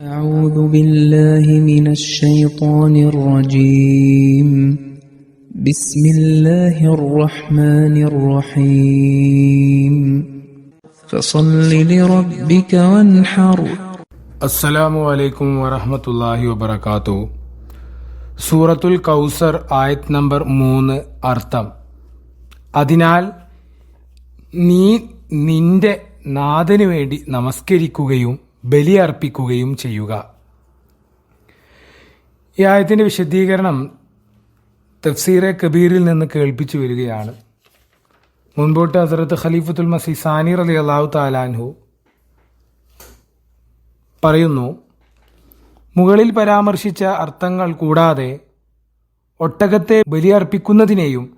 أعوذ بالله من الشيطان الرجيم بسم الله الرحمن الرحيم فصل لربك وانحر അസ്സലാമു അലൈക്കും വറഹമത്തല്ലാഹി വബർക്കാത്തു സൂറത്തുൽ കൗസർ ആയത് നമ്പർ മൂന്ന് അർത്ഥം അതിനാൽ നീ നിന്റെ നാഥനു വേണ്ടി നമസ്കരിക്കുകയും ബലിയർപ്പിക്കുകയും ചെയ്യുക. ഈ ആയത്തിന്റെ വിശദീകരണം തഫ്സീറെ കബീറിൽ നിന്ന് കേൾപ്പിച്ചു വരികയാണ്. മുൻപോട്ട് ഹസരത്ത് ഖലീഫത്തുൽ മസി സാനി അലി അള്ളാഹു താലാൻഹു പറയുന്നു മുകളിൽ പരാമർശിച്ച അർത്ഥങ്ങൾ കൂടാതെ ഒട്ടകത്തെ ബലിയർപ്പിക്കുന്നതിനെയും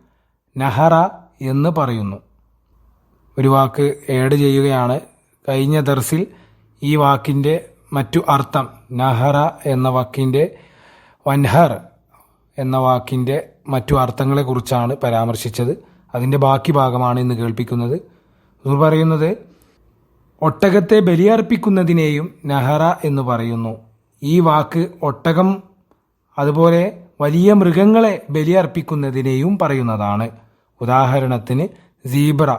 നഹറ എന്ന് പറയുന്നു. ഒരു വാക്ക് ഏഡ് ചെയ്യുകയാണ്. കഴിഞ്ഞ ദർസിൽ ഈ വാക്കിന്റെ മറ്റു അർത്ഥം നഹറ എന്ന വാക്കിന്റെ വൻഹർ എന്ന വാക്കിന്റെ മറ്റു അർത്ഥങ്ങളെക്കുറിച്ചാണ് പരാമർശിച്ചത്. അതിന്റെ ബാക്കി ഭാഗമാണ് ഇന്ന് കേൾപ്പിക്കുന്നത്. എന്ന് പറയുന്നത് ഒട്ടകത്തെ ബലിയർപ്പിക്കുന്നതിനെയും നഹറ എന്ന് പറയുന്നു. ഈ വാക്ക് ഒട്ടകം അതുപോലെ വലിയ മൃഗങ്ങളെ ബലിയർപ്പിക്കുന്നതിനെയും പറയുന്നതാണ്. ഉദാഹരണത്തിന് സീബ്ര.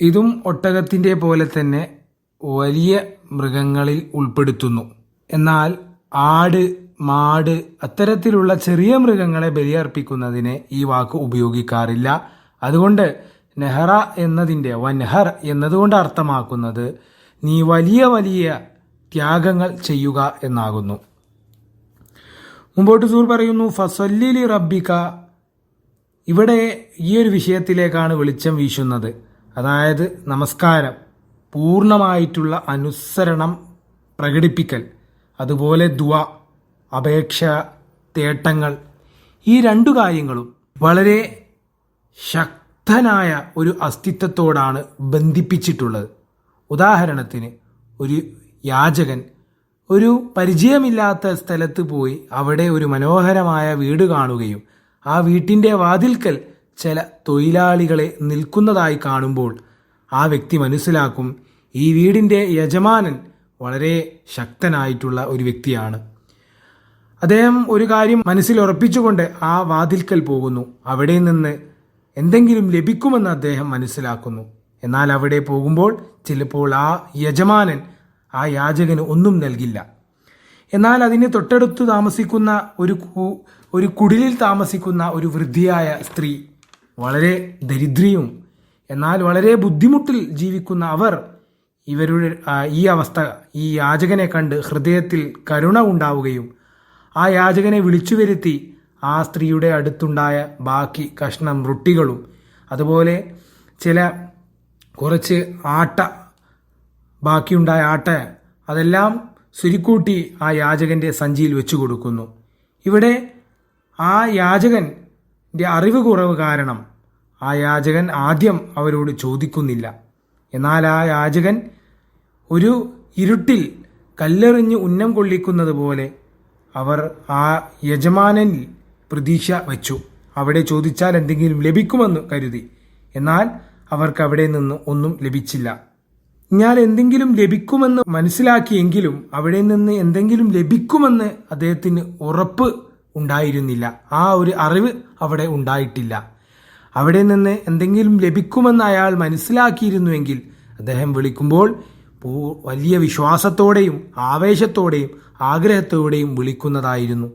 ഇതും ഒട്ടകത്തിന്റെ പോലെ തന്നെ വലിയ മൃഗങ്ങളിൽ ഉൾപ്പെടുത്തുന്നു. എന്നാൽ ആട് മാട് അത്തരത്തിലുള്ള ചെറിയ മൃഗങ്ങളെ ബലിയർപ്പിക്കുന്നതിന് ഈ വാക്ക് ഉപയോഗിക്കാറില്ല. അതുകൊണ്ട് നെഹ്റ എന്നതിന്റെ വൻഹർ എന്നതുകൊണ്ട് അർത്ഥമാക്കുന്നത് നീ വലിയ വലിയ ത്യാഗങ്ങൾ ചെയ്യുക എന്നാകുന്നു. മുമ്പോട്ട് സൂർ പറയുന്നു ഫസല്ലിലി റബ്ബിക. ഇവിടെ ഈ ഒരു വിഷയത്തിലേക്കാണ് വെളിച്ചം വീശുന്നത്. അതായത് നമസ്കാരം. പൂർണമായിട്ടുള്ള അനുസരണം പ്രകടിപ്പിക്കൽ അതുപോലെ ദുവ അപേക്ഷ തേട്ടങ്ങൾ ഈ രണ്ടു കാര്യങ്ങളും വളരെ ശക്തനായ ഒരു അസ്തിത്വത്തോടാണ് ബന്ധിപ്പിച്ചിട്ടുള്ളത്. ഉദാഹരണത്തിന് ഒരു യാചകൻ ഒരു പരിചയമില്ലാത്ത സ്ഥലത്ത് പോയി അവിടെ ഒരു മനോഹരമായ വീട് കാണുകയും ആ വീട്ടിന്റെ വാതിൽക്കൽ ചില തൊഴിലാളികളെ നിൽക്കുന്നതായി കാണുമ്പോൾ ആ വ്യക്തി മനസ്സിലാക്കും ഈ വീടിന്റെ യജമാനൻ വളരെ ശക്തനായിട്ടുള്ള ഒരു വ്യക്തിയാണ്. അദ്ദേഹം ഒരു കാര്യം മനസ്സിൽ ഉറപ്പിച്ചുകൊണ്ട് ആ വാതിൽക്കൽ പോകുന്നു. അവിടെ നിന്ന് എന്തെങ്കിലും ലഭിക്കുമെന്ന് അദ്ദേഹം മനസ്സിലാക്കുന്നു. എന്നാൽ അവിടെ പോകുമ്പോൾ ചിലപ്പോൾ ആ യജമാനൻ ആ യാചകന് ഒന്നും നൽകില്ല. എന്നാൽ അതിന് തൊട്ടടുത്ത് താമസിക്കുന്ന ഒരു ഒരു കുടിലിൽ താമസിക്കുന്ന ഒരു വൃദ്ധിയായ സ്ത്രീ വളരെ ദരിദ്രയും എന്നാൽ വളരെ ബുദ്ധിമുട്ടിൽ ജീവിക്കുന്ന അവർ ഇവരുടെ ഈ അവസ്ഥ ഈ യാചകനെ കണ്ട് ഹൃദയത്തിൽ കരുണ ഉണ്ടാവുകയും ആ യാചകനെ വിളിച്ചു വരുത്തി ആ സ്ത്രീയുടെ അടുത്തുണ്ടായ ബാക്കി കഷ്ണം റൊട്ടികളും അതുപോലെ ചില കുറച്ച് ആട്ട ബാക്കിയുണ്ടായ ആട്ട അതെല്ലാം സുരിക്കൂട്ടി ആ യാചകന്റെ സഞ്ചിയിൽ വെച്ചു കൊടുക്കുന്നു. ഇവിടെ ആ യാചകന്റെ അറിവ് കുറവ് കാരണം ആ യാചകൻ ആദ്യം അവരോട് ചോദിക്കുന്നില്ല. എന്നാൽ ആ യാചകൻ ഒരു ഇരുട്ടിൽ കല്ലെറിഞ്ഞ് ഉന്നം കൊള്ളിക്കുന്നത് പോലെ അവർ ആ യജമാനനിൽ പ്രതീക്ഷ വച്ചു. അവിടെ ചോദിച്ചാൽ എന്തെങ്കിലും ലഭിക്കുമെന്ന് കരുതി. എന്നാൽ അവർക്ക് അവിടെ നിന്ന് ഒന്നും ലഭിച്ചില്ല. ഞാൻ എന്തെങ്കിലും ലഭിക്കുമെന്ന് മനസ്സിലാക്കിയെങ്കിലും അവിടെ നിന്ന് എന്തെങ്കിലും ലഭിക്കുമെന്ന് അദ്ദേഹത്തിന് ഉറപ്പ് ഉണ്ടായിരുന്നില്ല. ആ ഒരു അറിവ് അവിടെ ഉണ്ടായിട്ടില്ല. അവിടെ നിന്ന് എന്തെങ്കിലും ലഭിക്കുമെന്ന് അയാൾ മനസ്സിലാക്കിയിരുന്നുവെങ്കിൽ അദ്ദേഹം വിളിക്കുമ്പോൾ വലിയ വിശ്വാസത്തോടെയും ആവേശത്തോടെയും ആഗ്രഹത്തോടെയും വിളിക്കുന്നതായിരുന്നു.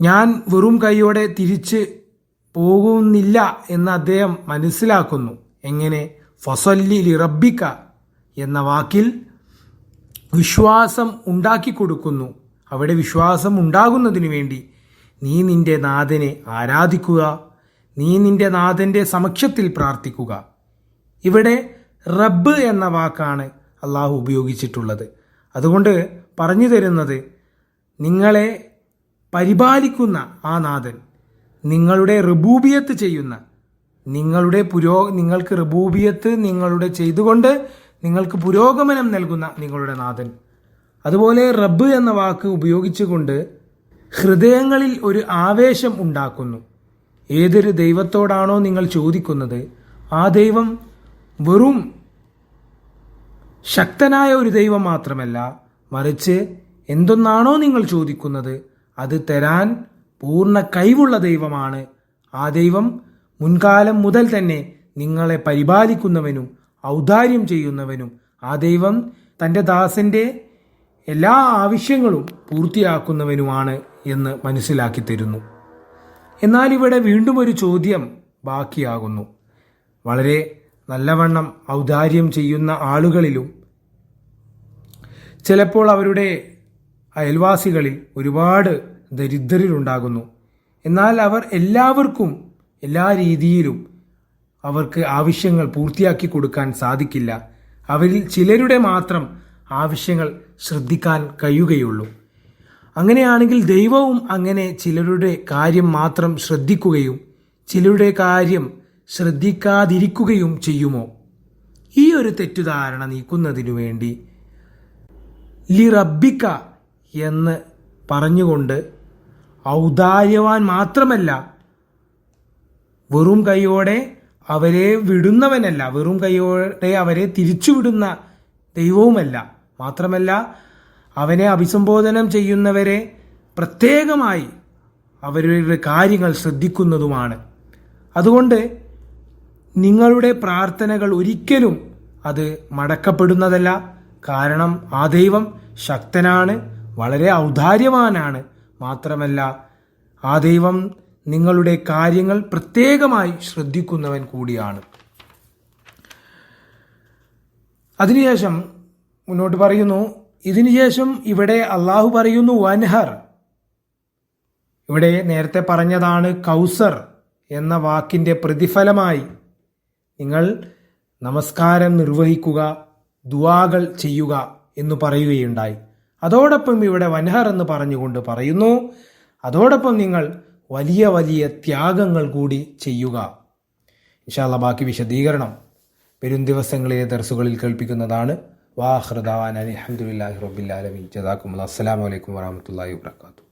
ഞാൻ വെറും കൈയോടെ തിരിച്ച് പോകുന്നില്ല എന്ന് അദ്ദേഹം മനസ്സിലാക്കുന്നു. എങ്ങനെ? ഫസല്ലി ലിറബിക്ക എന്ന വാക്കിൽ വിശ്വാസം ഉണ്ടാക്കി കൊടുക്കുന്നു. അവിടെ വിശ്വാസം ഉണ്ടാകുന്നതിന് വേണ്ടി നീ നിന്റെ നാഥനെ ആരാധിക്കുക? നീ നിന്റെ നാഥന്റെ സമക്ഷത്തിൽ പ്രാർത്ഥിക്കുക. ഇവിടെ റബ്ബ് എന്ന വാക്കാണ് അള്ളാഹു ഉപയോഗിച്ചിട്ടുള്ളത്. അതുകൊണ്ട് പറഞ്ഞു തരുന്നത് നിങ്ങളെ പരിപാലിക്കുന്ന ആ നാഥൻ നിങ്ങളുടെ റബൂബിയത്ത് ചെയ്യുന്ന നിങ്ങളുടെ പുരോ നിങ്ങൾക്ക് റബൂബിയത്ത് നിങ്ങളുടെ ചെയ്തുകൊണ്ട് നിങ്ങൾക്ക് പുരോഗമനം നൽകുന്ന നിങ്ങളുടെ നാഥൻ. അതുപോലെ റബ്ബ് എന്ന വാക്ക് ഉപയോഗിച്ചുകൊണ്ട് ഹൃദയങ്ങളിൽ ഒരു ആവേശം ഉണ്ടാക്കുന്നു. ഏതൊരു ദൈവത്തോടാണോ നിങ്ങൾ ചോദിക്കുന്നത് ആ ദൈവം വെറും ശക്തനായ ഒരു ദൈവം മാത്രമല്ല മറിച്ച് എന്തൊന്നാണോ നിങ്ങൾ ചോദിക്കുന്നത് അത് തരാൻ പൂർണ കഴിവുള്ള ദൈവമാണ്. ആ ദൈവം മുൻകാലം മുതൽ തന്നെ നിങ്ങളെ പരിപാലിക്കുന്നവനും ഔദാര്യം ചെയ്യുന്നവനും ആ ദൈവം തന്റെ ദാസന്റെ എല്ലാ ആവശ്യങ്ങളും പൂർത്തിയാക്കുന്നവനുമാണ് എന്ന് മനസ്സിലാക്കി തരുന്നു. എന്നാൽ ഇവിടെ വീണ്ടും ഒരു ചോദ്യം ബാക്കിയാകുന്നു. വളരെ നല്ലവണ്ണം ഔദാര്യം ചെയ്യുന്ന ആളുകളിലും ചിലപ്പോൾ അവരുടെ അയൽവാസികളിൽ ഒരുപാട് ദരിദ്രരുണ്ടാകുന്നു. എന്നാൽ അവർ എല്ലാവർക്കും എല്ലാ രീതിയിലും അവർക്ക് ആവശ്യങ്ങൾ പൂർത്തിയാക്കി കൊടുക്കാൻ സാധിക്കില്ല. അവരിൽ ചിലരുടെ മാത്രം ആവശ്യങ്ങൾ ശ്രദ്ധിക്കാൻ കഴിയുകയുള്ളൂ. അങ്ങനെയാണെങ്കിൽ ദൈവവും അങ്ങനെ ചിലരുടെ കാര്യം മാത്രം ശ്രദ്ധിക്കുകയും ചിലരുടെ കാര്യം ശ്രദ്ധിക്കാതിരിക്കുകയും ചെയ്യുമോ? ഈ ഒരു തെറ്റുധാരണ നീക്കുന്നതിനു വേണ്ടി ലി റബ്ബിക്ക എന്ന് പറഞ്ഞുകൊണ്ട് ഔദാര്യവാൻ മാത്രമല്ല വെറും കൈയോടെ അവരെ വിടുന്നവനല്ല വെറും കൈയോടെ അവരെ തിരിച്ചുവിടുന്ന ദൈവവുമല്ല. മാത്രമല്ല അവനെ അഭിസംബോധനം ചെയ്യുന്നവരെ പ്രത്യേകമായി അവരുടെ കാര്യങ്ങൾ ശ്രദ്ധിക്കുന്നതുമാണ്. അതുകൊണ്ട് നിങ്ങളുടെ പ്രാർത്ഥനകൾ ഒരിക്കലും അത് മടക്കപ്പെടുന്നതല്ല. കാരണം ആ ദൈവം ശക്തനാണ് വളരെ ഔദാര്യവാനാണ്. മാത്രമല്ല ആ ദൈവം നിങ്ങളുടെ കാര്യങ്ങൾ പ്രത്യേകമായി ശ്രദ്ധിക്കുന്നവൻ കൂടിയാണ്. അതിനുശേഷം മുന്നോട്ട് പറയുന്നു ഇതിനുശേഷം ഇവിടെ അള്ളാഹു പറയുന്നു വൻഹർ. ഇവിടെ നേരത്തെ പറഞ്ഞതാണ് കൗസർ എന്ന വാക്കിന്റെ പ്രതിഫലമായി നിങ്ങൾ നമസ്കാരം നിർവഹിക്കുക ദുവാകൾ ചെയ്യുക എന്ന് പറയുകയുണ്ടായി. അതോടൊപ്പം ഇവിടെ വൻഹർ എന്ന് പറഞ്ഞുകൊണ്ട് പറയുന്നു അതോടൊപ്പം നിങ്ങൾ വലിയ വലിയ ത്യാഗങ്ങൾ കൂടി ചെയ്യുക. ഇൻഷാല്ല ബാക്കി വിശദീകരണം. വരും ദിവസങ്ങളിലെ ദർസുകളിൽ കേൾപ്പിക്കുന്നതാണ്. وآخر دعوانا الحمد لله رب العالمين. جزاكم الله. السلام عليكم ورحمة الله وبركاته.